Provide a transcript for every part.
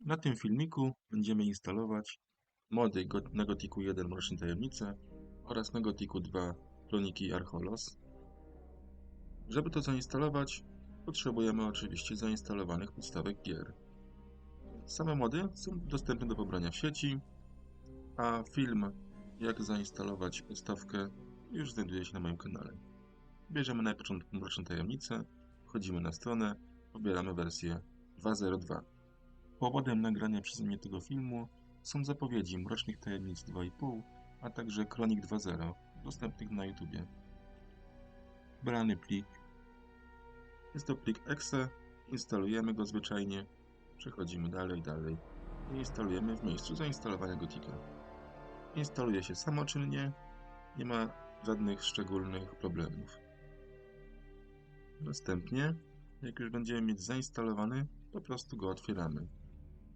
Na tym filmiku będziemy instalować mody na Gotiku 1 Mroczne Tajemnice oraz na Gotiku 2 Kroniki Archolos. Żeby to zainstalować, potrzebujemy oczywiście zainstalowanych podstawek gier. Same mody są dostępne do pobrania w sieci, a film jak zainstalować podstawkę już znajduje się na moim kanale. Bierzemy na początku Mroczne Tajemnice, wchodzimy na stronę, pobieramy wersję 2.02. Powodem nagrania przeze mnie tego filmu są zapowiedzi Mrocznych Tajemnic 2.5, a także Kronik 2.0, dostępnych na YouTubie. Brany plik. Jest to plik exe, instalujemy go zwyczajnie, przechodzimy dalej, dalej i instalujemy w miejscu zainstalowania Gotika. Instaluje się samoczynnie, nie ma żadnych szczególnych problemów. Następnie, jak już będziemy mieć zainstalowany, po prostu go otwieramy.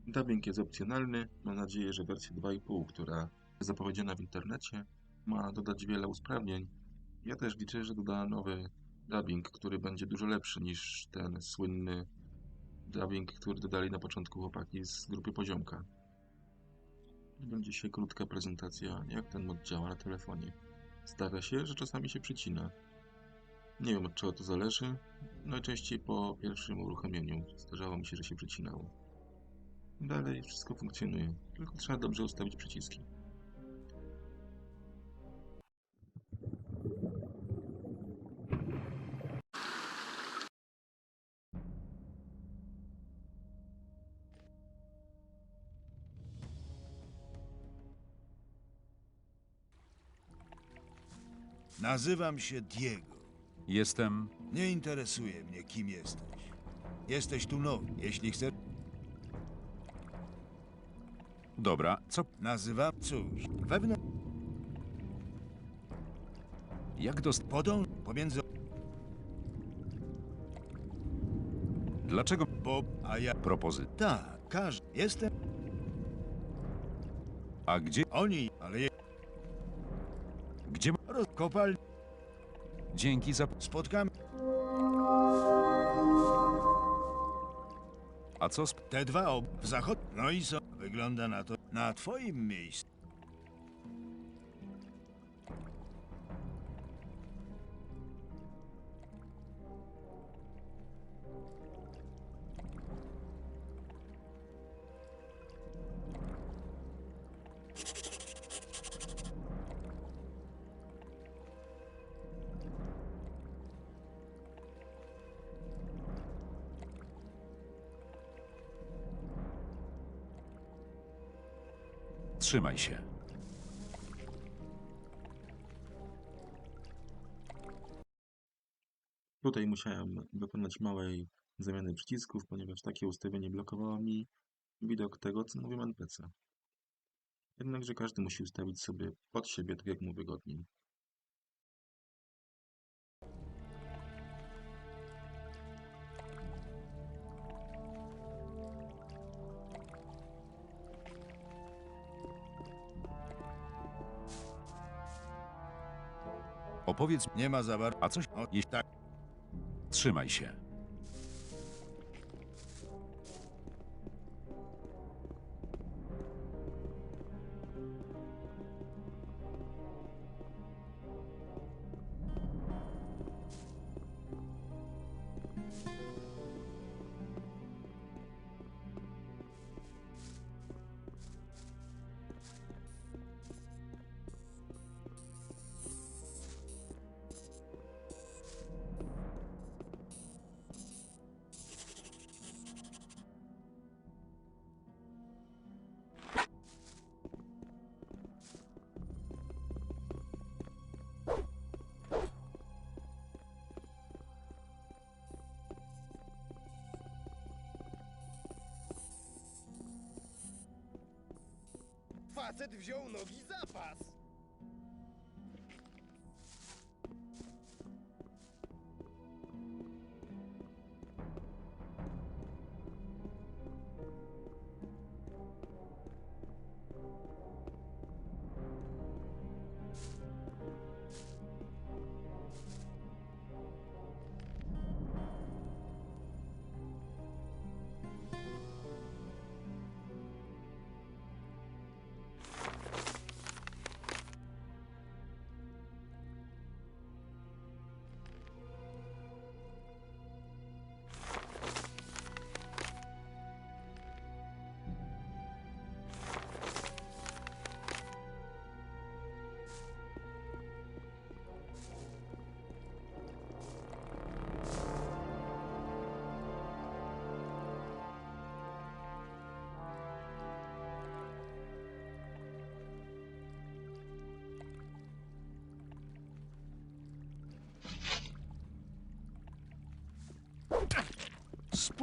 Dubbing jest opcjonalny. Mam nadzieję, że wersja 2.5, która jest zapowiedziana w internecie, ma dodać wiele usprawnień. Ja też liczę, że doda nowy dubbing, który będzie dużo lepszy niż ten słynny dubbing, który dodali na początku chłopaki z grupy Poziomka. Będzie dzisiaj krótka prezentacja, jak ten mod działa na telefonie. Stawia się, że czasami się przycina. Nie wiem od czego to zależy. Najczęściej po pierwszym uruchomieniu zdarzało mi się, że się przycinało. Dalej wszystko funkcjonuje, tylko trzeba dobrze ustawić przyciski. Nazywam się Diego. Jestem. Nie interesuje mnie, kim jesteś. Jesteś tu nowy. Jeśli chcesz, Dobra, co? nazywam... Cóż, wewnątrz... Jak dost... Podąż pomiędzy... Dlaczego Bob, a ja... propozy? Tak, każdy. Jestem... A gdzie? Oni, ale je... Gdzie? Rozkopal... Dzięki za... Spotkamy A co z... te dwa ob... w zachód... No i co? Wygląda na to... Na twoim miejscu. Trzymaj się. Tutaj musiałem dokonać małej zamiany przycisków, ponieważ takie ustawienie blokowało mi widok tego, co mówią NPC. Jednakże każdy musi ustawić sobie pod siebie tak, jak mu wygodniej. Opowiedz... Nie ma za bardzo... A coś... O, Jeśli... tak. Trzymaj się. Facet wziął nogi zapas.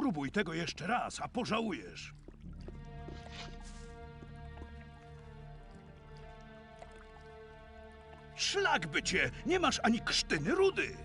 Spróbuj tego jeszcze raz, a pożałujesz. Szlak by cię! Nie masz ani krztyny rudy!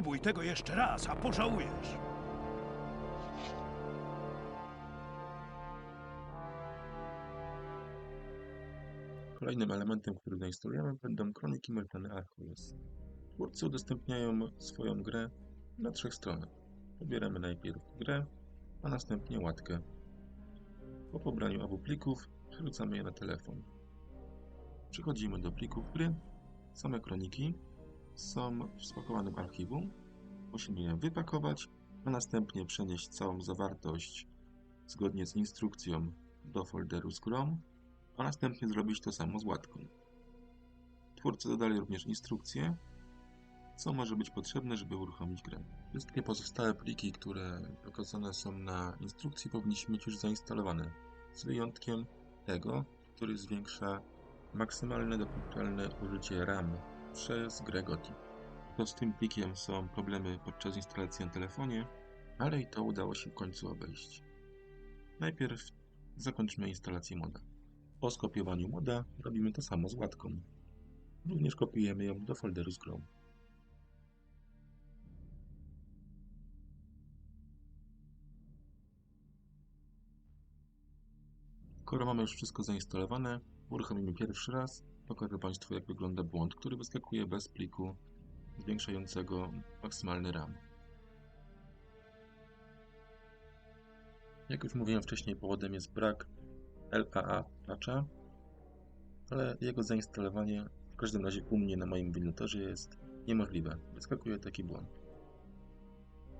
Spróbuj tego jeszcze raz, a pożałujesz. Kolejnym elementem, który zainstalujemy, będą kroniki Meltany Archolos. Twórcy udostępniają swoją grę na trzech stronach. Pobieramy najpierw grę, a następnie łatkę. Po pobraniu obu plików przerzucamy je na telefon. Przechodzimy do plików gry. Same kroniki są w spakowanym archiwum. Musimy je wypakować, a następnie przenieść całą zawartość zgodnie z instrukcją do folderu z grą a następnie zrobić to samo z łatką. Twórcy dodali również instrukcje, co może być potrzebne, żeby uruchomić grę. Wszystkie pozostałe pliki, które pokazane są na instrukcji, powinniśmy mieć już zainstalowane, z wyjątkiem tego, który zwiększa maksymalne dopuszczalne użycie RAM przez grę GOTI. To z tym plikiem są problemy podczas instalacji na telefonie, ale i to udało się w końcu obejść. Najpierw zakończmy instalację moda. Po skopiowaniu moda robimy to samo z łatką. Również kopiujemy ją do folderu z grą. Skoro mamy już wszystko zainstalowane, uruchomimy pierwszy raz. Pokażę Państwu jak wygląda błąd, który wyskakuje bez pliku zwiększającego maksymalny RAM. Jak już mówiłem wcześniej, powodem jest brak LAA patcha, ale jego zainstalowanie w każdym razie u mnie na moim windowsie jest niemożliwe. Wyskakuje taki błąd.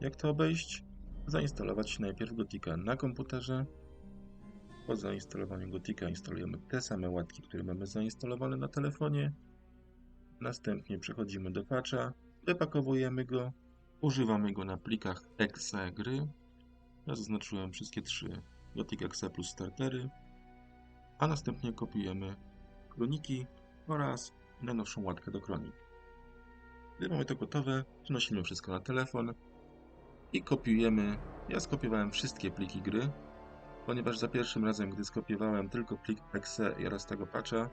Jak to obejść? Zainstalować najpierw Gotika na komputerze. Po zainstalowaniu Gotika instalujemy te same łatki, które mamy zainstalowane na telefonie. Następnie przechodzimy do patcha, wypakowujemy go, używamy go na plikach exe gry. Ja zaznaczyłem wszystkie trzy Gothic Exe plus startery a następnie kopiujemy kroniki oraz najnowszą łatkę do kronik. Gdy mamy to gotowe, przenosimy wszystko na telefon i kopiujemy. Ja skopiowałem wszystkie pliki gry, ponieważ za pierwszym razem, gdy skopiowałem tylko plik exe oraz tego patcha,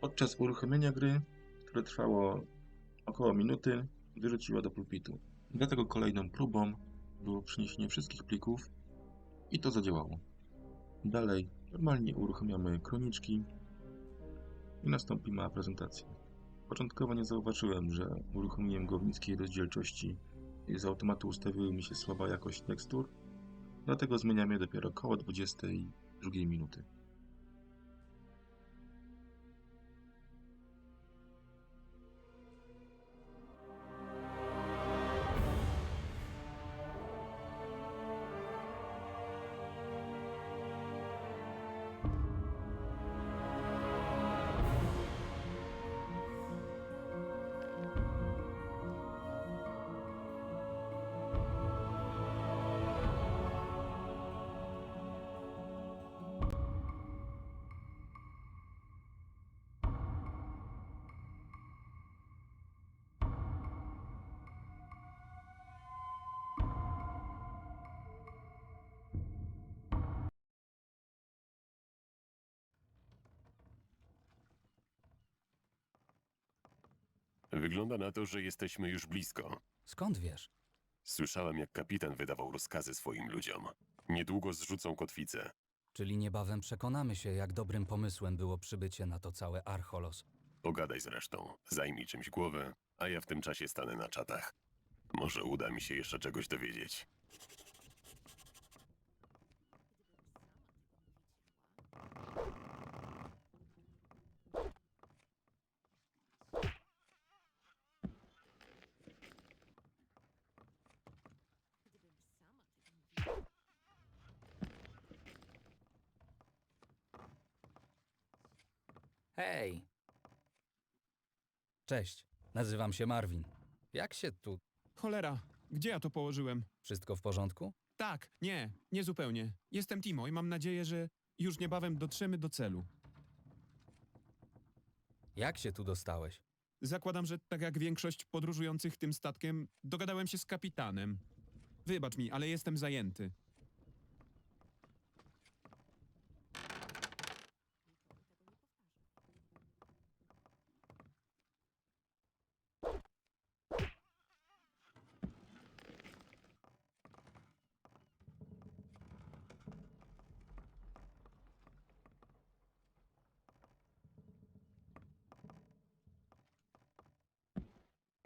podczas uruchomienia gry, które trwało około minuty, wyrzuciła do pulpitu. Dlatego kolejną próbą było przeniesienie wszystkich plików i to zadziałało. Dalej normalnie uruchamiamy kroniczki i nastąpi mała prezentacja. Początkowo nie zauważyłem, że uruchomiłem go w niskiej rozdzielczości i z automatu ustawiły mi się słaba jakość tekstur, dlatego zmieniam je dopiero około 22 minuty. Wygląda na to, że jesteśmy już blisko. Skąd wiesz? Słyszałem, jak kapitan wydawał rozkazy swoim ludziom. Niedługo zrzucą kotwicę. Czyli niebawem przekonamy się, jak dobrym pomysłem było przybycie na to całe Archolos. Pogadaj z resztą, zajmij czymś głowę, a ja w tym czasie stanę na czatach. Może uda mi się jeszcze czegoś dowiedzieć. Hej! Cześć, nazywam się Marvin. Jak się tu? Cholera, gdzie ja to położyłem? Wszystko w porządku? Tak, nie, nie zupełnie. Jestem Timo i mam nadzieję, że już niebawem dotrzemy do celu. Jak się tu dostałeś? Zakładam, że tak jak większość podróżujących tym statkiem, dogadałem się z kapitanem. Wybacz mi, ale jestem zajęty.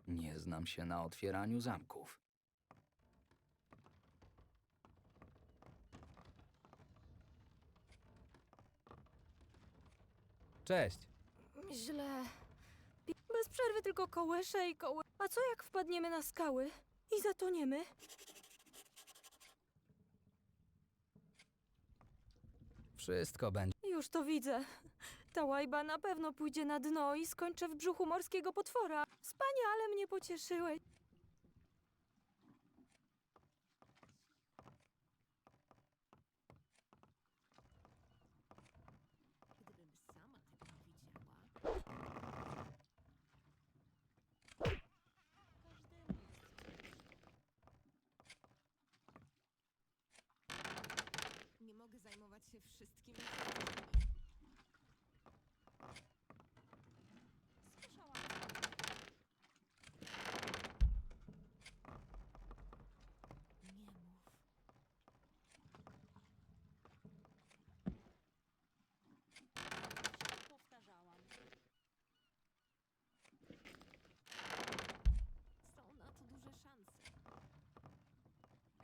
Nie znam się na otwieraniu zamków. Cześć. Źle. Bez przerwy tylko kołysze i koły. A co jak wpadniemy na skały i zatoniemy? Wszystko będzie. Już to widzę. Ta łajba na pewno pójdzie na dno i skończę w brzuchu morskiego potwora. Wspaniale mnie pocieszyłeś. Nie mogę zajmować się wszystkim mów. Powtarzałam. Są na to duże szanse.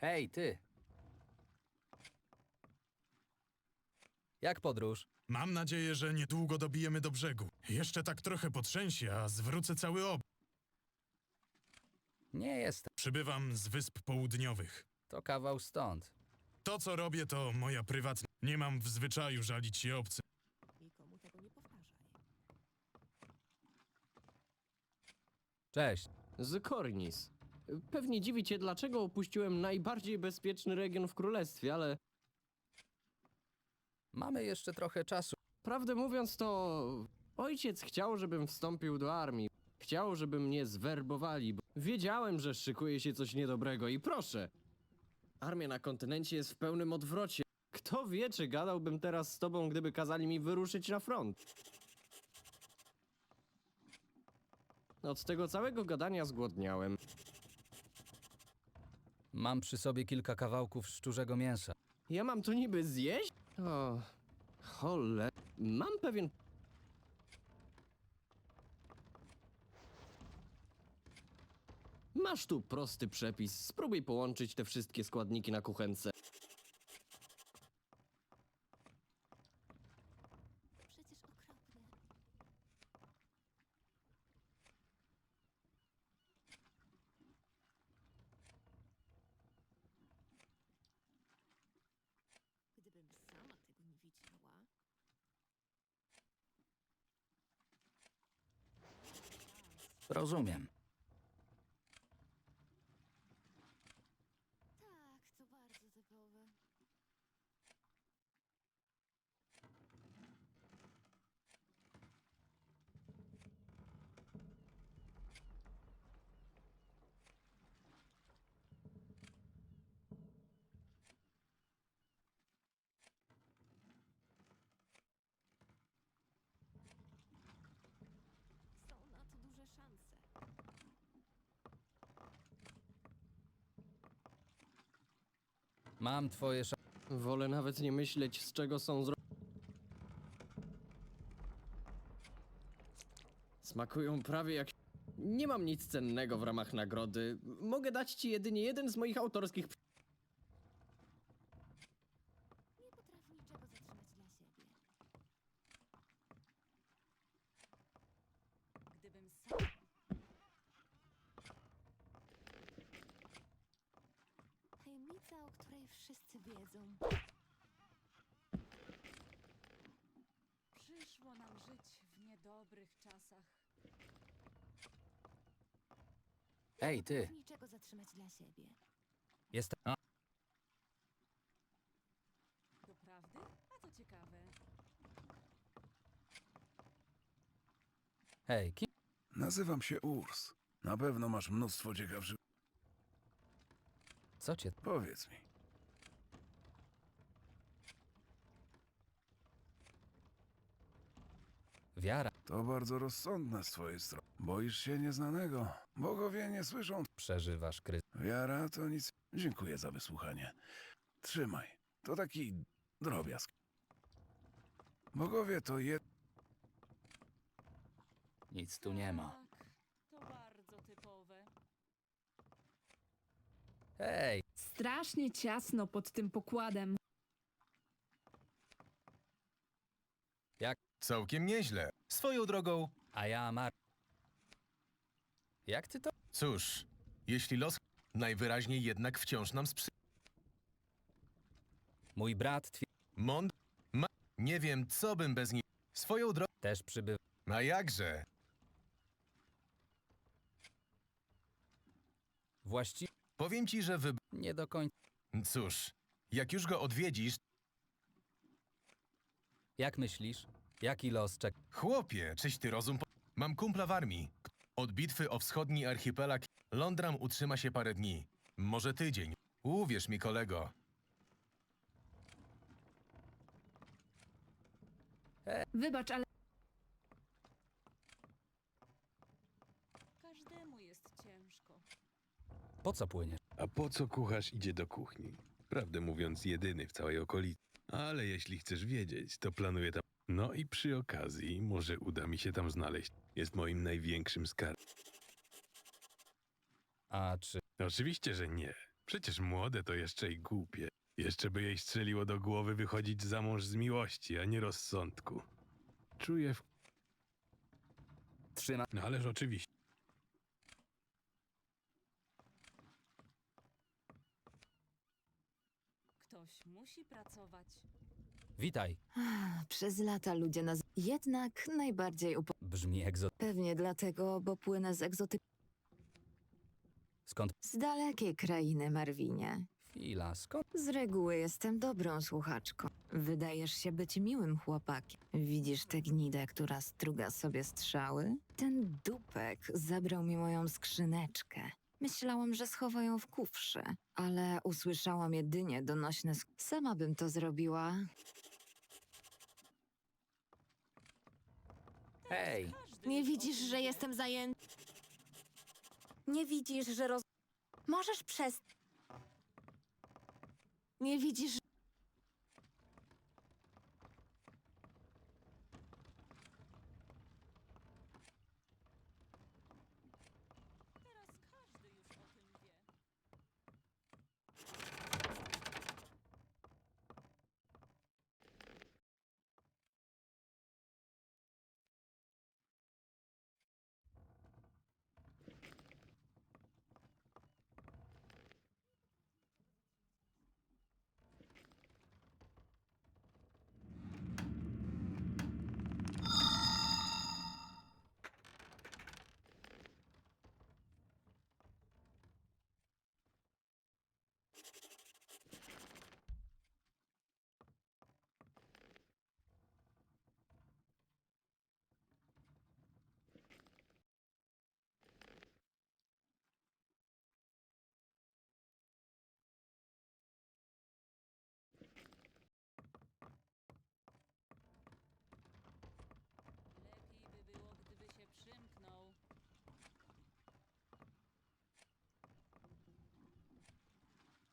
Hej, ty! Jak podróż? Mam nadzieję, że niedługo dobijemy do brzegu. Jeszcze tak trochę potrzęsie, a zwrócę cały ob. Nie jestem. Przybywam z Wysp Południowych. To kawał stąd. To, co robię, to moja prywatna. Nie mam w zwyczaju żalić się obcym. Nikomu tego nie powtarzaj. Cześć. Z Kornis. Pewnie dziwi cię, dlaczego opuściłem najbardziej bezpieczny region w królestwie, ale Mamy jeszcze trochę czasu. prawdę mówiąc, to ojciec chciał, żebym wstąpił do armii. Chciał, żeby mnie zwerbowali, bo wiedziałem, że szykuje się coś niedobrego i proszę. Armia na kontynencie jest w pełnym odwrocie. Kto wie, czy gadałbym teraz z tobą, gdyby kazali mi wyruszyć na front. Od tego całego gadania zgłodniałem. Mam przy sobie kilka kawałków szczurzego mięsa. Ja mam to niby zjeść? O, chole. Mam pewien. Masz tu prosty przepis. Spróbuj połączyć te wszystkie składniki na kuchence. Przecież okropne. Gdybym sama tego nie widziała. Rozumiem. Tak, to bardzo typowe. Są na to duże szanse. Mam twoje sz... Wolę nawet nie myśleć, z czego są zro... Smakują prawie jak... Nie mam nic cennego w ramach nagrody. Mogę dać ci jedynie jeden z moich autorskich Nie potrafi niczego zatrzymać dla siebie. Gdybym sam... Tajemnica, o której wszyscy wiedzą. Przyszło nam żyć w niedobrych czasach. Ej, ty! niczego zatrzymać dla siebie. Jestem... A, Doprawdy? A to ciekawe. hej, kim... Nazywam się Urs. Na pewno masz mnóstwo ciekawszych... Co cię... Powiedz mi. Wiara. To bardzo rozsądne z twojej strony. Boisz się nieznanego. Bogowie nie słyszą. Przeżywasz kryzys. Wiara to nic. Dziękuję za wysłuchanie. Trzymaj. To taki drobiazg. Bogowie to je... Nic tu nie ma. Tak, to bardzo typowe. Hej! Strasznie ciasno pod tym pokładem. Całkiem nieźle. Swoją drogą, A ja Mar... Jak ty to... cóż, jeśli los najwyraźniej jednak wciąż nam sprzy... Mój brat twi... Mąd... Ma... Nie wiem, co bym bez niej... Swoją drogą... też przybył. A jakże? Właściwie... Powiem ci, że wy... Nie do końca... Cóż, jak już go odwiedzisz... Jak myślisz? Jaki los czeka? Chłopie, czyś ty rozum... po- Mam kumpla w armii. Od bitwy o wschodni archipelag Londram utrzyma się parę dni. Może tydzień. Uwierz mi, kolego. Wybacz, ale... Każdemu jest ciężko. Po co płyniesz? A po co kucharz idzie do kuchni? Prawdę mówiąc, jedyny w całej okolicy. Ale jeśli chcesz wiedzieć, to planuję tam. No i przy okazji, może uda mi się tam znaleźć. Jest moim największym skarbem. A czy... Oczywiście, że nie. Przecież młode to jeszcze i głupie. Jeszcze by jej strzeliło do głowy wychodzić za mąż z miłości, a nie rozsądku. Czuję w... Trzyma... No ależ oczywiście. Ktoś musi pracować. Witaj. Przez lata ludzie nas... Jednak najbardziej upo... Brzmi egzo... Pewnie dlatego, bo płynę z egzoty... Skąd... Z dalekiej krainy, Marwinie. Chwila, skąd... Z reguły jestem dobrą słuchaczką. Wydajesz się być miłym chłopakiem. Widzisz tę gnidę, która struga sobie strzały? Ten dupek zabrał mi moją skrzyneczkę. Myślałam, że schowa ją w kufrze, ale usłyszałam jedynie donośne... sk- Sama bym to zrobiła. Hej! Nie widzisz, że jestem zajęty? Nie widzisz, że roz... Możesz przez... Nie widzisz,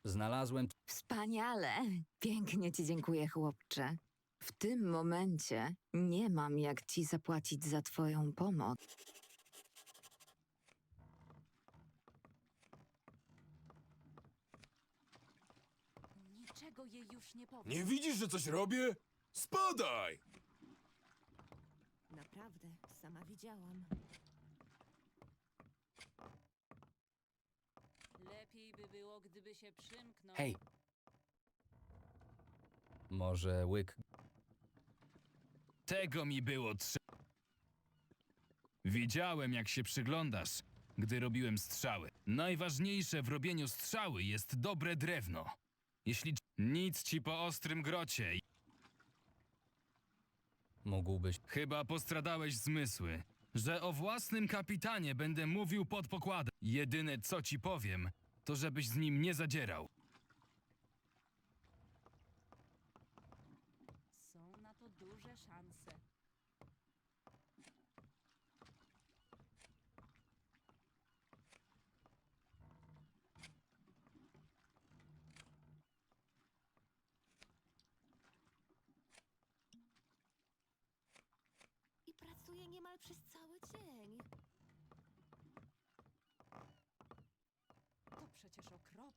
Znalazłem... Wspaniale. Pięknie ci dziękuję, chłopcze. W tym momencie nie mam jak ci zapłacić za twoją pomoc. Niczego jej już nie powiem. Nie widzisz, że coś robię? Spadaj! Naprawdę, sama widziałam. Lepiej by było, gdyby się przymknął. Hej! Może łyk Tego mi było trzeba. Widziałem, jak się przyglądasz, gdy robiłem strzały. Najważniejsze w robieniu strzały jest dobre drewno. Jeśli nic ci po ostrym grocie, mógłbyś... chyba postradałeś zmysły, że o własnym kapitanie będę mówił pod pokładem. Jedyne co ci powiem, to żebyś z nim nie zadzierał. Są na to duże szanse. I pracuje niemal przez cały dzień. To przecież okropne.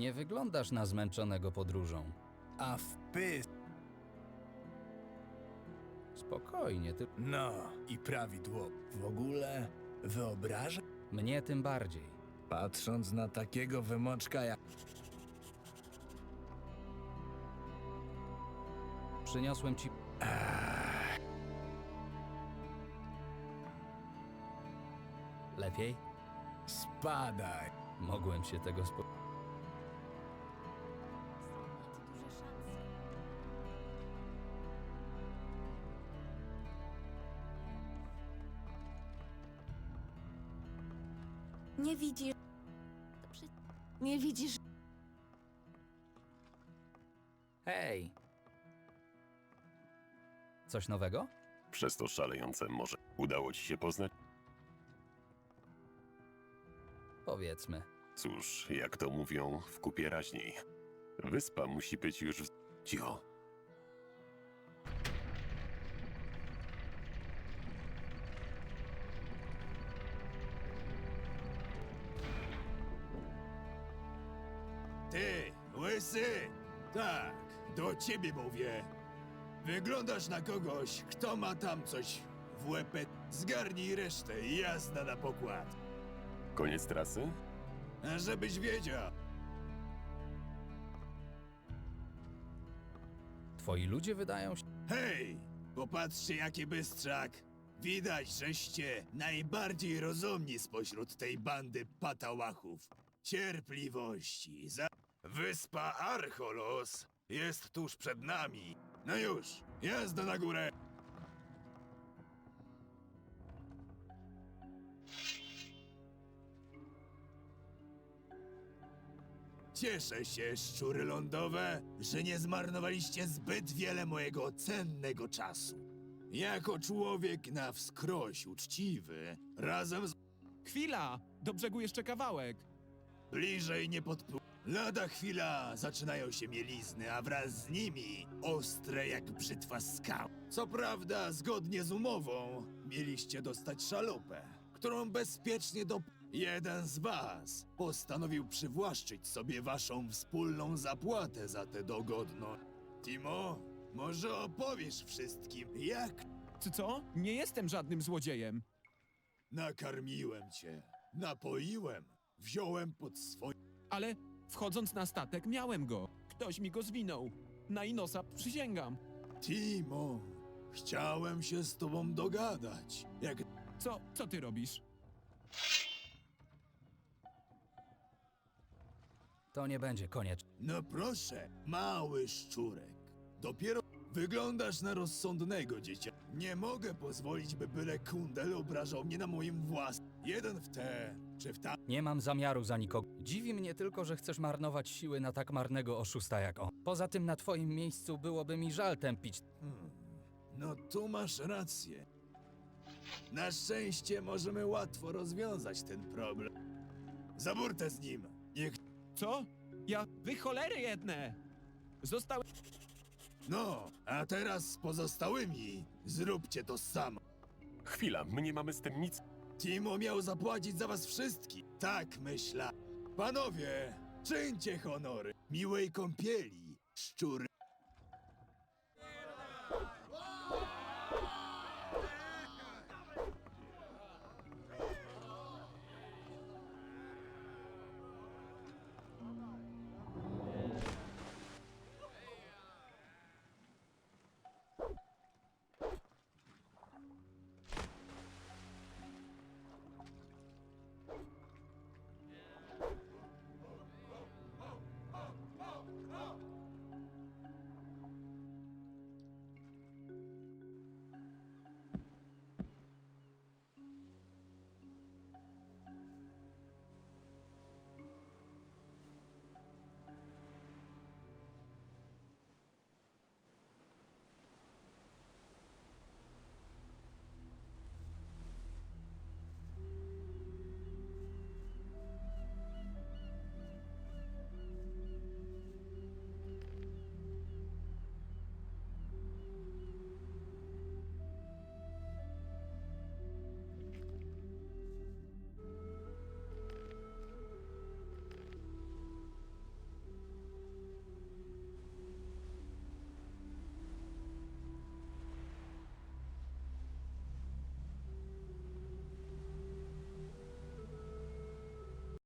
Nie wyglądasz na zmęczonego podróżą. A wpyt! Spokojnie, ty... No i prawidło. W ogóle wyobrażę, Mnie tym bardziej. patrząc na takiego wymoczka jak... Przyniosłem ci... Lepiej? Spadaj! Mogłem się tego spo... Nie widzisz, nie widzisz. Hej! Coś nowego? Przez to szalejące morze udało ci się poznać? Powiedzmy. Cóż, jak to mówią, w kupie raźniej. Wyspa musi być już w... Cicho. Tak, do ciebie mówię. Wyglądasz na kogoś, kto ma tam coś w łepę. Zgarnij resztę i jazda na pokład. Koniec trasy? A żebyś wiedział, Twoi ludzie wydają się... hej, popatrzcie jaki bystrzak. Widać, żeście najbardziej rozumni spośród tej bandy patałachów. Cierpliwości. Za... Wyspa Archolos jest tuż przed nami. No już, jazda na górę. Cieszę się, szczury lądowe, że nie zmarnowaliście zbyt wiele mojego cennego czasu. Jako człowiek na wskroś uczciwy, razem z... Chwila! Do brzegu jeszcze kawałek. Bliżej nie podpływ. Lada chwila zaczynają się mielizny, a wraz z nimi ostre jak brzytwa skał. Co prawda, zgodnie z umową, mieliście dostać szalupę, którą bezpiecznie do... Jeden z was postanowił przywłaszczyć sobie waszą wspólną zapłatę za tę dogodność. Timo, może opowiesz wszystkim, jak Czy co? Nie jestem żadnym złodziejem. nakarmiłem cię, napoiłem, wziąłem pod swoje... Ale wchodząc na statek miałem go. Ktoś mi go zwinął. Na Inosa przysięgam. Timo, chciałem się z tobą dogadać. Jak Co, co ty robisz? To nie będzie koniec. No proszę, mały szczurek. Dopiero wyglądasz na rozsądnego dziecia. Nie mogę pozwolić, by byle kundel obrażał mnie na moim własnym. Jeden w te, czy w ta... Nie mam zamiaru za nikogo. Dziwi mnie tylko, że chcesz marnować siły na tak marnego oszusta jak on. Poza tym na twoim miejscu byłoby mi żal tępić. Hmm, no tu masz rację. Na szczęście możemy łatwo rozwiązać ten problem. Zaburtę z nim. Niech... Co? Ja... Wy cholery jedne! Zostały... No, a teraz z pozostałymi zróbcie to samo. Chwila, my nie mamy z tym nic. Timo miał zapłacić za was wszystkich. Tak myślę. Panowie, czyńcie honory. Miłej kąpieli, szczury.